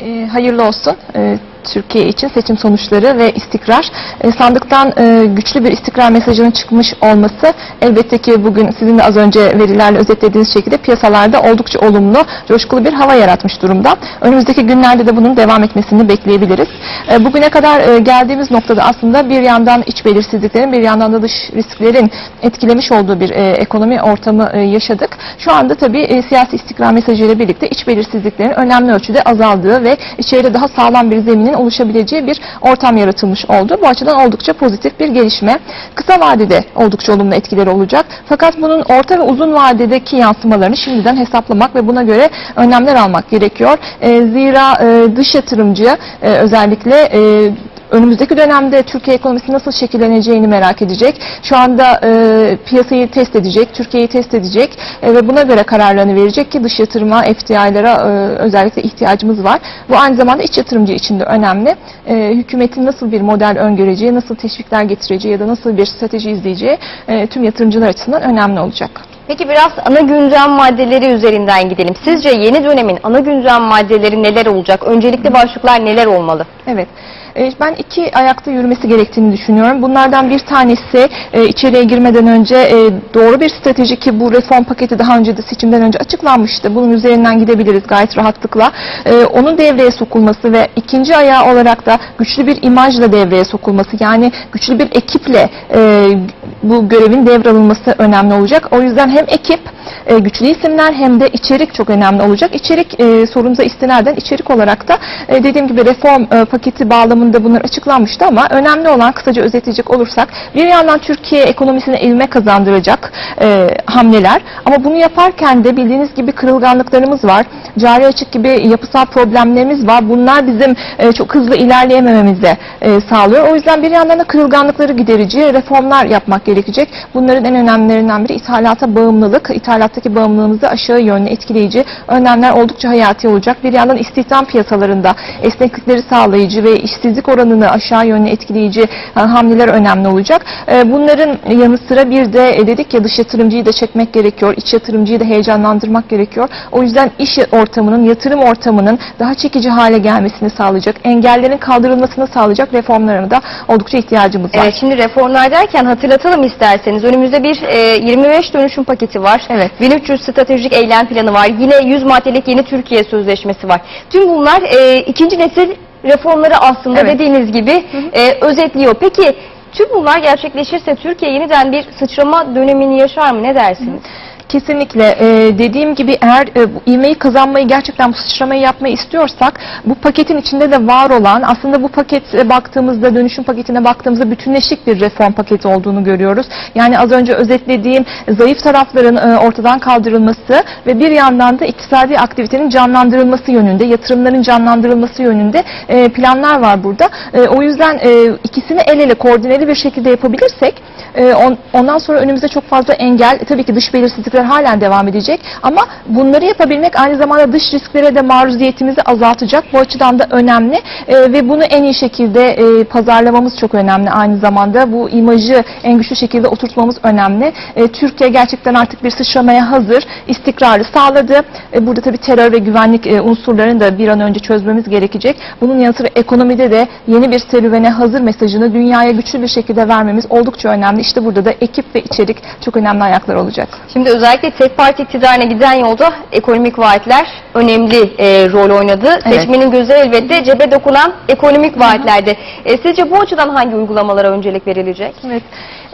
E, hayırlı olsun. E, Türkiye için seçim sonuçları ve istikrar. E, sandıktan e, güçlü bir istikrar mesajının çıkmış olması elbette ki bugün sizin de az önce verilerle özetlediğiniz şekilde piyasalarda oldukça olumlu, coşkulu bir hava yaratmış durumda. Önümüzdeki günlerde de bunun devam etmesini bekleyebiliriz. E, bugüne kadar e, geldiğimiz noktada aslında bir yandan iç belirsizliklerin, bir yandan da dış risklerin etkilemiş olduğu bir e, ekonomi ortamı e, yaşadık. Şu anda tabii e, siyasi istikrar mesajıyla birlikte iç belirsizliklerin önemli ölçüde azaldığı ve içeride daha sağlam bir zeminin oluşabileceği bir ortam yaratılmış oldu. Bu açıdan oldukça pozitif bir gelişme. Kısa vadede oldukça olumlu etkileri olacak. Fakat bunun orta ve uzun vadedeki yansımalarını şimdiden hesaplamak ve buna göre önlemler almak gerekiyor. E, zira e, dış yatırımcı e, özellikle e, önümüzdeki dönemde Türkiye ekonomisi nasıl şekilleneceğini merak edecek. Şu anda e, piyasayı test edecek, Türkiye'yi test edecek e, ve buna göre kararlarını verecek ki dış yatırıma, FDI'lara e, özellikle ihtiyacımız var. Bu aynı zamanda iç yatırımcı için de önemli. E, hükümetin nasıl bir model öngöreceği, nasıl teşvikler getireceği ya da nasıl bir strateji izleyeceği e, tüm yatırımcılar açısından önemli olacak. Peki biraz ana gündem maddeleri üzerinden gidelim. Sizce yeni dönemin ana gündem maddeleri neler olacak? Öncelikli başlıklar neler olmalı? Evet. E, Ben iki ayakta yürümesi gerektiğini düşünüyorum. Bunlardan bir tanesi e, içeriye girmeden önce e, doğru bir strateji ki bu reform paketi daha önce de seçimden önce açıklanmıştı. Bunun üzerinden gidebiliriz gayet rahatlıkla. Onun devreye sokulması ve ikinci ayağı olarak da güçlü bir imajla devreye sokulması yani güçlü bir ekiple bu görevin devralınması önemli olacak. O yüzden hem ekip güçlü isimler hem de içerik çok önemli olacak. İçerik e, sorumuza istinaden içerik olarak da dediğim gibi reform paketi bağlamında bunlar açıklanmıştı ama önemli olan kısaca özetleyecek olursak bir yandan Türkiye ekonomisine ivme kazandıracak e, hamleler ama bunu yaparken de bildiğiniz gibi kırılganlıklarımız var. Cari açık gibi yapısal problemlerimiz var. Bunlar bizim e, çok hızlı ilerleyemememize e, sağlıyor. O yüzden bir yandan da kırılganlıkları giderici reformlar yapmak gerekecek. Bunların en önemlilerinden biri ithalata bağımlılık. İthalattaki bağımlılığımızı aşağı yönlü etkileyici önlemler oldukça hayati olacak. Bir yandan istihdam piyasalarında esneklikleri sağlayıcı ve işsizlik oranını aşağı yönlü etkileyici e, hamleler önemli olacak. E, Bunların yanı sıra bir de e, dedik ya dış yatırımcıyı da çekmek gerekiyor. iç yatırımcıyı da heyecanlandırmak gerekiyor. O yüzden iş ortamının, yatırım ortamının daha çekici hale gelmesini sağlayacak, engellerin kaldırılmasını sağlayacak reformlarına da oldukça ihtiyacımız var. Evet şimdi reformlar derken hatırlatalım isterseniz. Önümüzde bir e, 25 dönüşüm paketi var. Evet. 1300 stratejik eylem planı var. Yine 100 maddelik yeni Türkiye Sözleşmesi var. Tüm bunlar e, ikinci nesil reformları aslında Evet. dediğiniz gibi e, özetliyor. Peki tüm bunlar gerçekleşirse Türkiye yeniden bir sıçrama dönemini yaşar mı? Ne dersiniz? Kesinlikle Ee, dediğim gibi eğer e, ivmeyi kazanmayı gerçekten bu sıçramayı yapmayı istiyorsak bu paketin içinde de var olan aslında bu pakete baktığımızda dönüşüm paketine baktığımızda bütünleşik bir reform paketi olduğunu görüyoruz. Yani az önce özetlediğim zayıf tarafların e, ortadan kaldırılması ve bir yandan da iktisadi aktivitenin canlandırılması yönünde, yatırımların canlandırılması yönünde e, planlar var burada. E, o yüzden e, ikisini el ele koordineli bir şekilde yapabilirsek e, on- ondan sonra önümüzde çok fazla engel, e, tabii ki dış belirsizlikler halen devam edecek ama bunları yapabilmek aynı zamanda dış risklere de maruziyetimizi azaltacak. Bu açıdan da önemli E, ve bunu en iyi şekilde e, pazarlamamız çok önemli aynı zamanda. Bu imajı en güçlü şekilde oturtmamız önemli. E, Türkiye gerçekten artık bir sıçramaya hazır, istikrarı sağladı. E, burada tabii terör ve güvenlik e, unsurlarını da bir an önce çözmemiz gerekecek. Bunun yanı sıra ekonomide de yeni bir serüvene hazır mesajını dünyaya güçlü bir şekilde vermemiz oldukça önemli. İşte burada da ekip ve içerik çok önemli ayaklar olacak. Şimdi özellikle tek parti iktidarına giden yolda ekonomik vaatler önemli e, rol oynadı. Evet. Seçmenin gözü elbette cebe dokunan ekonomik vaatlerde. E, sizce bu açıdan hangi uygulamalara öncelik verilecek? Evet.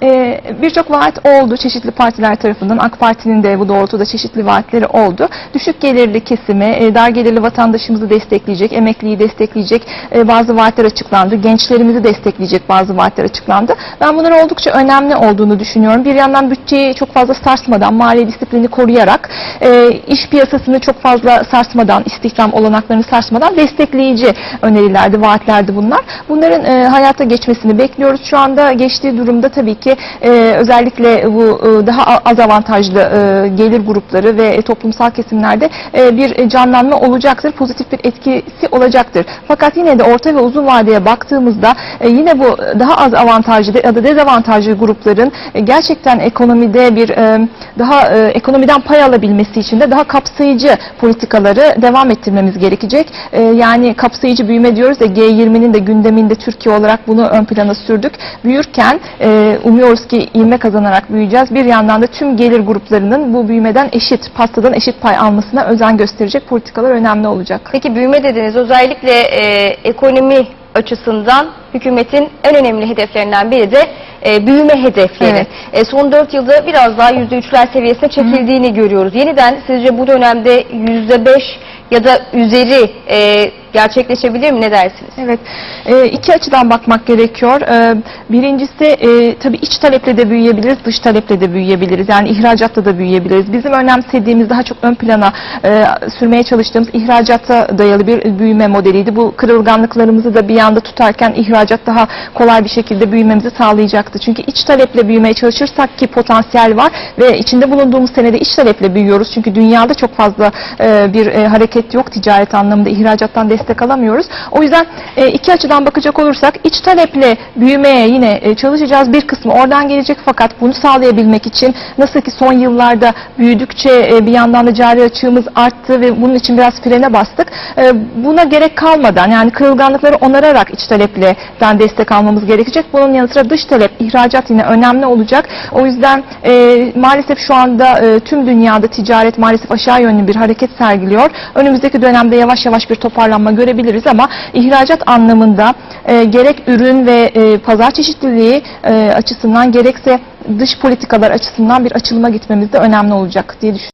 Ee, Birçok vaat oldu çeşitli partiler tarafından. AK Parti'nin de bu doğrultuda çeşitli vaatleri oldu. Düşük gelirli kesimi, e, dar gelirli vatandaşımızı destekleyecek, emekliyi destekleyecek e, bazı vaatler açıklandı. Gençlerimizi destekleyecek bazı vaatler açıklandı. Ben bunların oldukça önemli olduğunu düşünüyorum. Bir yandan bütçeyi çok fazla sarsmadan, mali disiplini koruyarak, e, iş piyasasını çok fazla sarsmadan, istihdam olanaklarını sarsmadan destekleyici önerilerdi, vaatlerdi bunlar. Bunların e, hayata geçmesini bekliyoruz. Şu anda geçtiği durumda tabii ki ki e, özellikle bu e, daha az avantajlı e, gelir grupları ve toplumsal kesimlerde e, bir canlanma olacaktır. Pozitif bir etkisi olacaktır. Fakat yine de orta ve uzun vadeye baktığımızda e, yine bu daha az avantajlı ya da dezavantajlı grupların e, gerçekten ekonomide bir e, daha e, ekonomiden pay alabilmesi için de daha kapsayıcı politikaları devam ettirmemiz gerekecek. E, yani kapsayıcı büyüme diyoruz ya G20'nin de gündeminde Türkiye olarak bunu ön plana sürdük. Büyürken e, umuyoruz ki ivme kazanarak büyüyeceğiz. Bir yandan da tüm gelir gruplarının bu büyümeden eşit, pastadan eşit pay almasına özen gösterecek politikalar önemli olacak. Peki büyüme dediniz. Özellikle e, ekonomi açısından hükümetin en önemli hedeflerinden biri de e, büyüme hedefleri. Evet. E, son 4 yılda biraz daha %3'ler seviyesine çekildiğini görüyoruz. Yeniden sizce bu dönemde %5 ya da üzeri e, gerçekleşebilir mi? Ne dersiniz? Evet, e, iki açıdan bakmak gerekiyor. E, birincisi e, tabii iç taleple de büyüyebiliriz, dış taleple de büyüyebiliriz. Yani ihracatla da büyüyebiliriz. Bizim önemsediğimiz, daha çok ön plana e, sürmeye çalıştığımız ihracata dayalı bir büyüme modeliydi. Bu kırılganlıklarımızı da bir yanda tutarken ihracat daha kolay bir şekilde büyümemizi sağlayacaktı. Çünkü iç taleple büyümeye çalışırsak ki potansiyel var ve içinde bulunduğumuz senede iç taleple büyüyoruz. Çünkü dünyada çok fazla e, bir e, hareket yok ticaret anlamında ihracattan destek alamıyoruz. O yüzden e, iki açıdan bakacak olursak iç taleple büyümeye yine e, çalışacağız. Bir kısmı oradan gelecek fakat bunu sağlayabilmek için nasıl ki son yıllarda büyüdükçe e, bir yandan da cari açığımız arttı ve bunun için biraz frene bastık. E, buna gerek kalmadan yani kırılganlıkları onararak iç taleplerden destek almamız gerekecek. Bunun yanı sıra dış talep, ihracat yine önemli olacak. O yüzden e, maalesef şu anda e, tüm dünyada ticaret maalesef aşağı yönlü bir hareket sergiliyor. Önümüzdeki dönemde yavaş yavaş bir toparlanma görebiliriz ama ihracat anlamında e, gerek ürün ve e, pazar çeşitliliği e, açısından gerekse dış politikalar açısından bir açılıma gitmemiz de önemli olacak diye düşünüyorum.